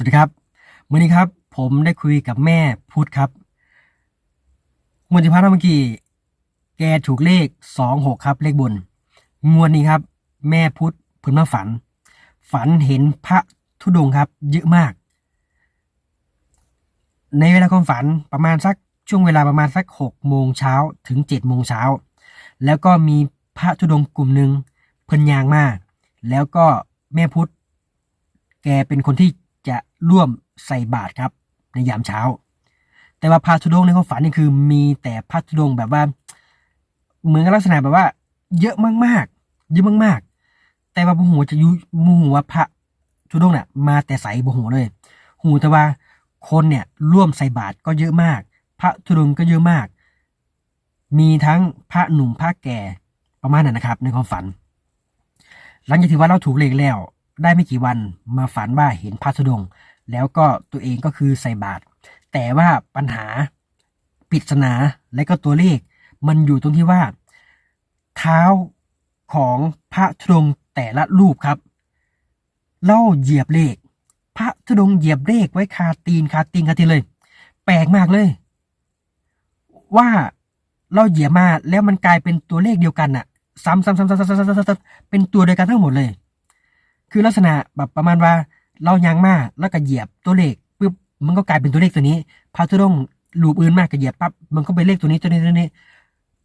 วัสดีครับวันนี้ครับ ผมได้คุยกับแม่พุทธครับงวดที่ผ่านมาเมื่อกี้ แกถูกเลขสองหกครับ เลขบน งวดนี้ครับ แม่พุทธเพิ่นมาฝัน ฝันเห็นพระธุดงค์ครับ เยอะมาก ในเวลาความฝันประมาณสักช่วงเวลาประมาณสักหกโมงเช้าถึงเจ็ดโมงเช้าแล้วก็มีพระธุดงค์กลุ่มหนึ่งเพิ่นยางมาก แล้วก็แม่พุทธแกเป็นคนที่ ร่วมใส่บาตรครับ ในยามเช้า แต่ว่าพระธุดงในความฝันนี่คือ มีแต่พระธุดงแบบว่า เหมือนกับลักษณะแบบว่า เยอะมากๆ เยอะมากๆ แต่ว่าบุหูจะยูมูหูว่าพระธุดงค์น่ะมาแต่ใสบุหูเลยหูแต่ว่าคนเนี่ยร่วมใส่บาตรก็เยอะมาก พระธุดงก็เยอะมาก มีทั้งพระหนุ่มพระแก่ประมาณนั้นนะครับ ในความฝัน หลังจากที่ว่าเราถูกเลขแล้ว ได้ไม่กี่วันมาฝันว่าเห็นพระธุดง แล้วก็ตัวเองก็คือใส่บาตรแต่ว่าปัญหาปริศนาและก็ตัวเลข มันอยู่ตรงที่ว่า เท้าของพระธุดงแต่ละรูปครับ เล่าเหยียบเลข พระธุดงเหยียบเลขไว้คาตีนคาตีนคาตีนเลย แปลกมากเลย ว่าเราเหยียบมาแล้วมันกลายเป็นตัวเลขเดียวกันน่ะ ซ้ำๆๆๆๆเป็นตัวเดียวกันทั้งหมดเลย คือลักษณะแบบประมาณว่าเรายางมาแล้วก็เหยียบตัวเลขปุ๊บมันก็กลายเป็นตัวเลขตัวนี้พาทุดงลูปอื่นมากก็เหยียบปั๊บมันก็เป็นเลขตัวนี้ตัวนี้ตัวนี้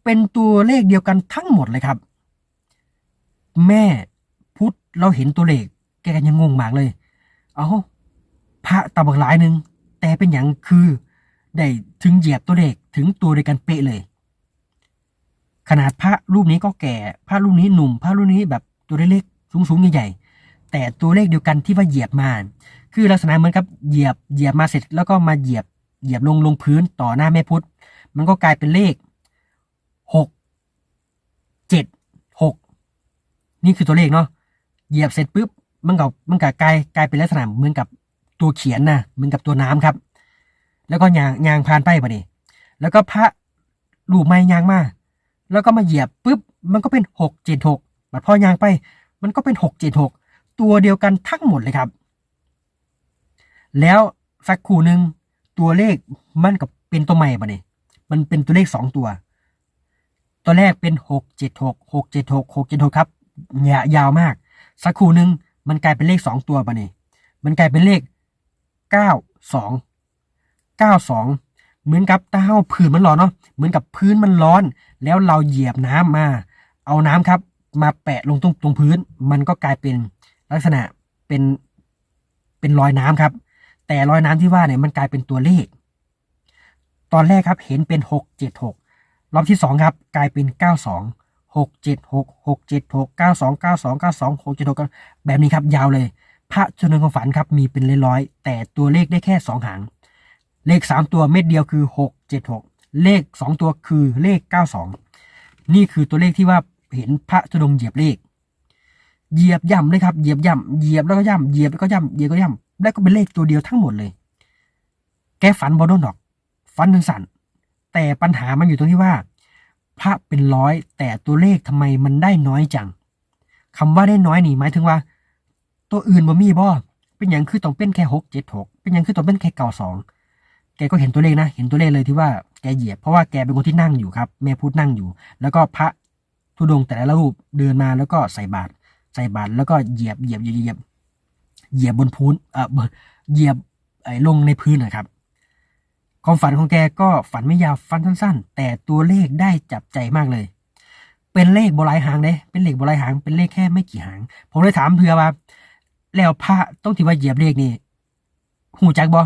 เป็นตัวเลขเดียวกันทั้งหมดเลยครับ แม่พุทธเราเห็นตัวเลข แกก็ยังงงมากเลย เอาพระตาบักหลายหนึ่งแต่เป็นอย่างคือได้ถึงเหยียบตัวเลขถึงตัวเดียวกันเป๊ะเลย ขนาดพระรูปนี้ก็แก่ พระรูปนี้หนุ่ม พระรูปนี้แบบตัวเล็กๆสูงๆใหญ่ๆ แต่ตัวเลขเดียวกันที่ว่าเหยียบมา คือลักษณะเหมือนกับเหยียบเหยียบมาเสร็จแล้วก็มาเหยียบเหยียบลงลงพื้นต่อหน้าแม่พุทธมันก็กลายเป็นเลขหกเจ็ดหกนี่คือตัวเลขเนาะเหยียบเสร็จปุ๊บมันกับมันกับกลายกลายเป็นลักษณะเหมือนกับตัวเขียนนะเหมือนกับตัวน้ำครับ แล้วก็ยางยางผ่านไปปะนี่แล้วก็พระรูปไม้ยางมา แล้วก็มาเหยียบปุ๊บมันก็เป็นหกเจ็ดหกบัดพอยางไป มันก็เป็นหกเจ็ดหก ตัวเดียวกันทั้งหมดเลยครับ แล้วสักครู่หนึ่งตัวเลขมันกับเป็นตัวใหม่ปะเนี่ยมันเป็นตัวเลขสองตัว ตัวแรกเป็นหกเจ็ดหกหกเจ็ดหกหกเจ็ดหกครับยายาวมาก สักครู่หนึ่งมันกลายเป็นเลขสองตัวปะเนี่ยมันกลายเป็นเลขเก้าสองเก้าสองเหมือนกับถ้าเฮาพื้นมันร้อนเนาะเหมือนกับพื้นมันร้อน แล้วเราเหยียบน้ำมา เอาน้ำครับ มาแปะลงตรงตรงพื้น มันก็กลายเป็น ลักษณะเป็นเป็นรอยน้ำครับ แต่รอยน้ำที่ว่าเนี่ยมันกลายเป็นตัวเลข ตอนแรกครับเห็นเป็นหกเจ็ดหกรอบที่สองครับ กลายเป็นเก้าสองหกเจ็ดหกหกเจ็ดหกเก้าสองเก้าสองเก้าสองหกเจ็ดหกแบบนี้ครับ ยาวเลย พระชนวนของฝันครับมีเป็นร้อยๆแต่ตัวเลขได้แค่สองหาง เลขสามตัวเม็ดเดียวคือหกเจ็ดหกเลขสองตัวคือเลขเก้าสองนี่คือตัวเลขที่ว่าเห็นพระธุดงเหยียบเลข เหยียบย่ำเลยครับ เหยียบย่ำเหยียบแล้วก็ย่ำเหยียบแล้วก็ย่ำเหยียบก็ย่ำแล้วก็เป็นเลขตัวเดียวทั้งหมดเลย แกฝันบอโดนดอกฝันถึงสั่นแต่ปัญหามันอยู่ตรงที่ว่า พระเป็นร้อยแต่ตัวเลขทำไมมันได้น้อยจังคำว่าได้น้อยนี่หมายถึงว่า ตัวอื่นบ่มีบ่เป็นอย่างคือต้องเป็นแค่หกเจ็ดหกเป็นอย่างคือต้องเป็นแค่เก้าสองแกก็เห็นตัวเลขนะ เห็นตัวเลขเลยที่ว่าแกเหยียบ เพราะว่าแกเป็นคนที่นั่งอยู่ครับ แม่พูดนั่งอยู่ แล้วก็พระธุดงแต่ละรูปเดินมาแล้วก็ใส่บาตร ใส่บาตรแล้วก็เหยียบเหยียบเหยียบเหยียบเหยียบบนพื้นเออเหยียบไอ้ลงในพื้นนะครับ ความฝันของแกก็ฝันไม่ยาวฝันสั้น ๆ แต่ตัวเลขได้จับใจมากเลย เป็นเลขโบราณหางเด้เป็นเลขโบราณหาง เป็นเลขแค่ไม่กี่หาง ผมเลยถามเพื่อว่า แล้วพระต้องที่ว่าเหยียบเลขนี่หูจักบ่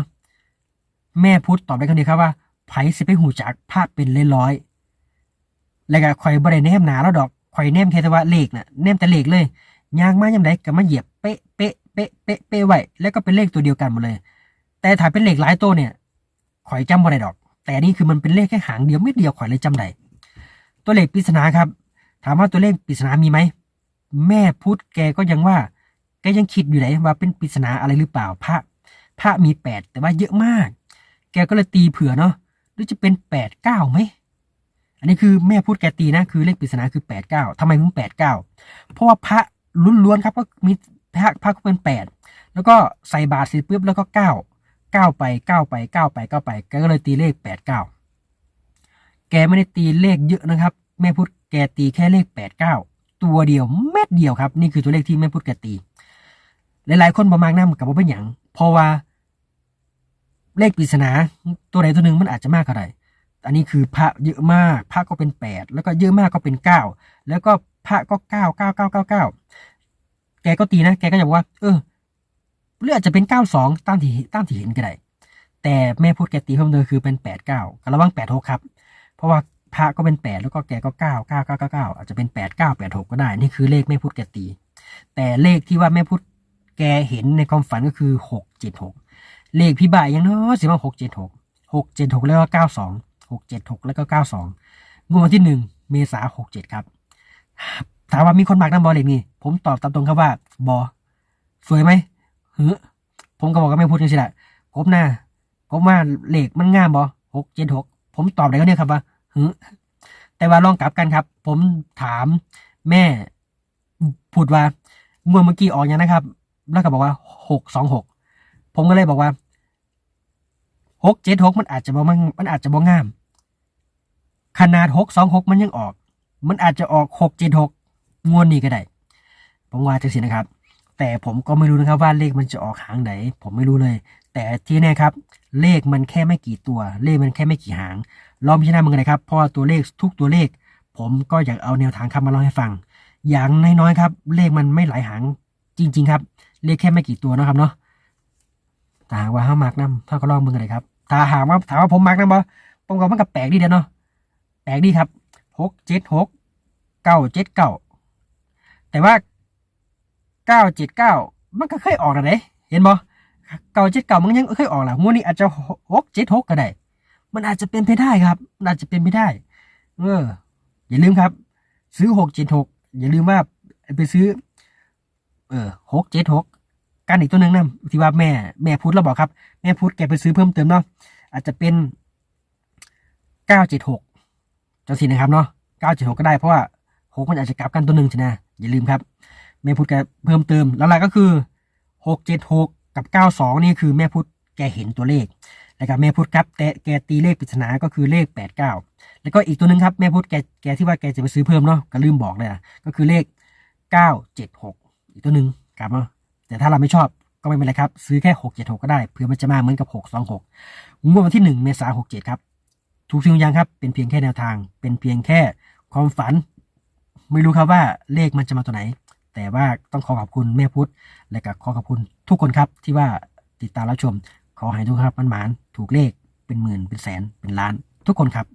แม่พุทธตอบได้คำเดียวครับว่าไผ่สิไปหูจักพระเป็นร้อยๆแล้วก็ข่อยบ่ได้แนมหนาแล้วดอกข่อยแนมแค่แต่ว่าเลขน่ะแนมแต่เลขเลย ยางมายามใดก็มาเหยียบเป๊ะเป๊ะเป๊ะเป๊ะเป๊ะไว้แล้วก็เป็นเลขตัวเดียวกันหมดเลย แต่ถ้าเป็นเลขหลายตัวเนี่ยข่อยจำบ่ได้ดอก แต่นี่คือมันเป็นเลขแค่หางเดียวไม่เดียวข่อยเลยจำได้ตัวเลขปริศนาครับ ถามว่าตัวเลขปริศนามีไหมแม่พุทธแกก็ยังว่า แกยังคิดอยู่ไหนว่าเป็นปริศนาอะไรหรือเปล่าพระพระมีแปดแต่ว่าเยอะมาก แกก็เลยตีเผื่อเนาะหรือจะเป็นแปดเก้าไหมอันนี้คือแม่พูดแกตีนะคือเลขปริศนาคือแปดเก้าทำไมถึงแปดเก้าเพราะว่าพระ ล้วนๆครับก็มีพระพระก็เป็นแปดแล้วก็ใส่บาทเสร็จปุ๊บแล้วก็เก้าเก้าไปเก้าไปเก้าไปเก้าไปแกก็เลยตีเลขแปดเก้าแกไม่ได้ตีเลขเยอะนะครับ แม่พุทธแกตีแค่เลขแปดเก้าตัวเดียวเม็ดเดียวครับ นี่คือตัวเลขที่แม่พุทธแกตี หลายๆ คนประมาณนั้นกับว่าเป็นอย่างเพราะว่า เลขปริศนาตัวใดตัวหนึ่งมันอาจจะมากก็ได้อันนี้คือพระเยอะมากพระก็เป็นแปดแล้วก็เยอะมากก็เป็นเก้าแล้วก็ พระก็เก้าเก้าเก้าเก้าเก้าแกก็ตีนะแกก็จะบอกว่า เออหรืออาจจะเป็นเก้าสองตามที่ตามที่เห็นก็ได้แต่แม่พูดแกตีเพิ่มเติมคือเป็นแปดเก้าก็ระวังแปดหกครับ เพราะว่าพระก็เป็นแปดแล้วก็แกก็เก้าเก้าเก้าเก้าเก้าอาจจะเป็นแปดเก้าแปดหกก็ได้ นี่คือเลขแม่พูดแกตี แต่เลขที่ว่าแม่พูดแกเห็นในความฝันก็คือหกเจ็ดหกเลขพี่บ่ายยังเนาะสิว่าหกเจ็ดหกหกเจ็ดหกแล้วก็เก้าสองหกเจ็ดหกแล้วก็เก้าสองงวดที่หนึ่งเมษาหกเจ็ดครับ ถามว่ามีคนมากน้ำบอลเลขนี่ ผมตอบตามตรงครับว่าบอสวยไหมเฮ้อผมก็บอกก็ไม่พูดจังสิแหละกบหน้ากบว่าเหลขมันงามบอหกเจ็ดหกผมตอบได้ก็เนี่ยครับว่าเฮ้อแต่ว่าลองกลับกันครับ ผมถามแม่พูดว่างวดเมื่อกี้ออกยังนะครับ แล้วก็บอกว่าหกสองหกผมก็เลยบอกว่าหกเจ็ดหกมันอาจจะบ่มันมันอาจจะบ่งาม ขนาดหกสองหกมันยังออก มันอาจจะออกหกเจ็ดหกงวดนี้ก็ได้ผมว่าจังสินะครับ แต่ผมก็ไม่รู้นะครับว่าเลขมันจะออกหางไหน ผมไม่รู้เลย แต่ที่แน่ครับ เลขมันแค่ไม่กี่ตัว เลขมันแค่ไม่กี่หางลองพิจารณามันกันนะครับเพราะตัวเลขทุกตัวเลข ผมก็อยากเอาแนวทางครับมาเล่าให้ฟัง อย่างน้อยๆครับ เลขมันไม่หลายหางจริง ๆ ครับ เลขแค่ไม่กี่ตัวนะครับเนาะถ้าหากว่าห้ามักน้ำถ้าก็ลองมึงกันเลยครับถ้าหากว่าถามว่าผมมักน้ำบ่ผมก็มันก็แปลกดีเดียวเนาะแปลกดีครับ หกเจ็ดหกเก้าเจ็ดเก้าแต่ว่าเก้าเจ็ดเก้ามันก็เคยออกแล้วเด้เห็นบ่เก้าเจ็ดเก้ามันยังเคยออกแล้วงวดนี้อาจจะหกเจ็ดหกก็ได้ มันอาจจะเป็นไปได้ครับมันอาจจะเป็นไปได้ เออ อย่าลืมครับ ซื้อหกเจ็ดหกอย่าลืมว่าไปซื้อ เออหกเจ็ดหกกันอีกตัวหนึ่งนะที่ว่าแม่แม่พูดแล้วบอกครับ แม่พูดแกไปซื้อเพิ่มเติมเนาะอาจจะเป็นเก้าเจ็ดหก สีนะครับเนาะเก้าเจ็ดหกก็ได้เพราะว่าหกมันอาจจะกลับกันตัวหนึ่งใช่ไหมอย่าลืมครับแม่พุทธแกเพิ่มเติมแล้วล่ะก็คือหกเจ็ดหกกับเก้าสองนี่คือแม่พุทธแกเห็นตัวเลขแล้วก็แม่พุทธครับแต่แกตีเลขปริศนาก็คือเลขแปดเก้าแล้วก็อีกตัวหนึ่งครับแม่พุทธแกแกที่ว่าแกจะไปซื้อเพิ่มเนาะก็ลืมบอกเลยอะก็คือเลขเก้าเจ็ดหกอีกตัวหนึ่งกลับเนาะแต่ถ้าเราไม่ชอบก็ไม่เป็นไรครับ ซื้อแค่หกเจ็ดหกก็ได้เผื่อมันจะมาเหมือนกับหกสองหกงวดวันที่หนึ่งเมษาหกเจ็ดครับ ทุกสิ่งอย่างครับ เป็นเพียงแค่แนวทาง เป็นเพียงแค่ความฝัน ไม่รู้ครับว่าเลขมันจะมาตัวไหน แต่ว่าต้องขอขอบคุณแม่พุทธ และก็ขอขอบคุณทุกคนครับที่ว่าติดตามรับชม ขอให้ทุกครับมันหมานถูกเลขเป็นหมื่นเป็นแสนเป็นล้าน ทุกคนครับ